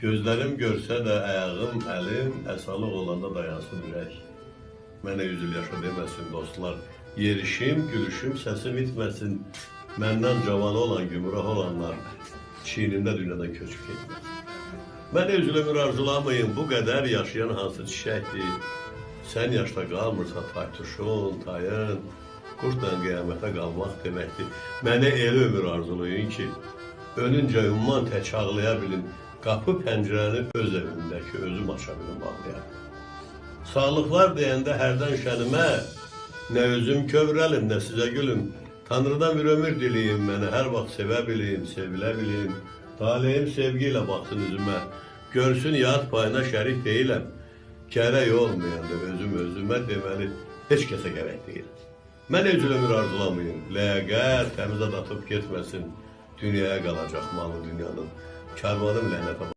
Gözlerim görse de ayağım, elim esalık olanda dayansın ürək. Mənə yüzül yaşa deməsin dostlar. Yerişim, gülüşüm, səsim itməsin. Məndən cavan olan, gümrah olanlar çiynimdə dünyadan köçüb getməsin. Mən özü ömür arzulamayın, bu qədər yaşayan hansı çiçəkdir. Sən yaşda qalmırsa taytuşun, tayın, qurtla qiyamətə qalmaq deməkdir. Mənə elə ömür arzulayın ki, önüncə ümman tək ağlaya bilin, qapı pəncərəni öz evimdəki özüm aça bilim, bağlaya bilin. Sağlıqlar deyəndə hərdən şənimə, nə özüm kövrəlim, nə sizə gülüm. Tanrıdan bir ömür diləyim mənə, hər vaxt sevə bilim, sevilə bilim. Talihim sevgi ilə baxsın üzümə, görsün yad payına şərik deyiləm. Gərək olmayanda özüm özümə deməli, heç kəsə gərək deyil. Mən öz ömür arzulamayın, ləyəqət təmizə atıb getməsin. Dünyaya qalacaq malı dünyanın, karvanım lənətə